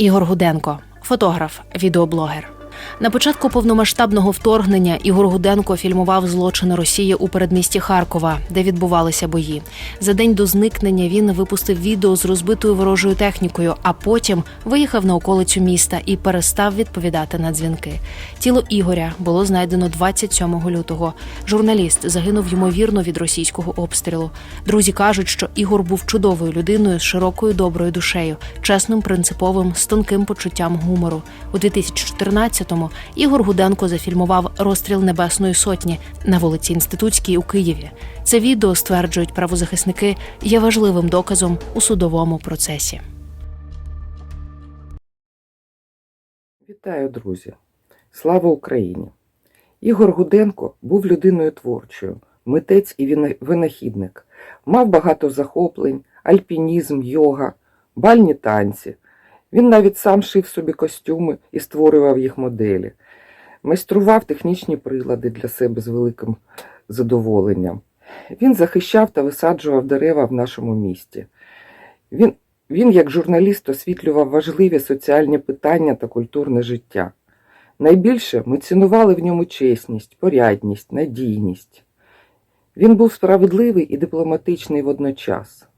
Ігор Гуденко, фотограф, відеоблогер. На початку повномасштабного вторгнення Ігор Гуденко фільмував злочини Росії у передмісті Харкова, де відбувалися бої. За день до зникнення він випустив відео з розбитою ворожою технікою, а потім виїхав на околицю міста і перестав відповідати на дзвінки. Тіло Ігоря було знайдено 27 лютого. Журналіст загинув ймовірно від російського обстрілу. Друзі кажуть, що Ігор був чудовою людиною з широкою доброю душею, чесним, принциповим, з тонким почуттям гумору. У 2014-му Ігор Гуденко зафільмував розстріл Небесної Сотні на вулиці Інститутській у Києві. Це відео стверджують правозахисники є важливим доказом у судовому процесі. Вітаю, друзі! Слава Україні! Ігор Гуденко був людиною творчою, митець і винахідник. Мав багато захоплень, альпінізм, йога, бальні танці. Він навіть сам шив собі костюми і створював їх моделі. Майстрував технічні прилади для себе з великим задоволенням. Він захищав та висаджував дерева в нашому місті. Він він, як журналіст, освітлював важливі соціальні питання та культурне життя. Найбільше ми цінували в ньому чесність, порядність, надійність. Він був справедливий і дипломатичний водночас.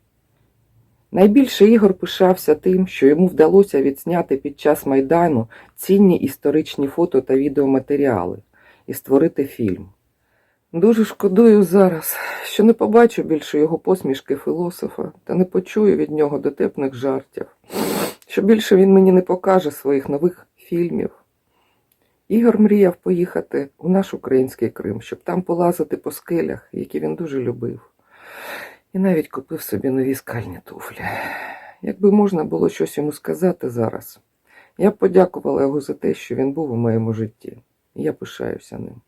Найбільше Ігор пишався тим, що йому вдалося відзняти під час Майдану цінні історичні фото та відеоматеріали і створити фільм. Дуже шкодую зараз, що не побачу більше його посмішки філософа та не почую від нього дотепних жартів, що більше він мені не покаже своїх нових фільмів. Ігор мріяв поїхати у наш український Крим, щоб там полазити по скелях, які він дуже любив. І навіть купив собі нові скальні туфлі. Якби можна було щось йому сказати зараз, я б подякувала його за те, що він був у моєму житті. Я пишаюся ним.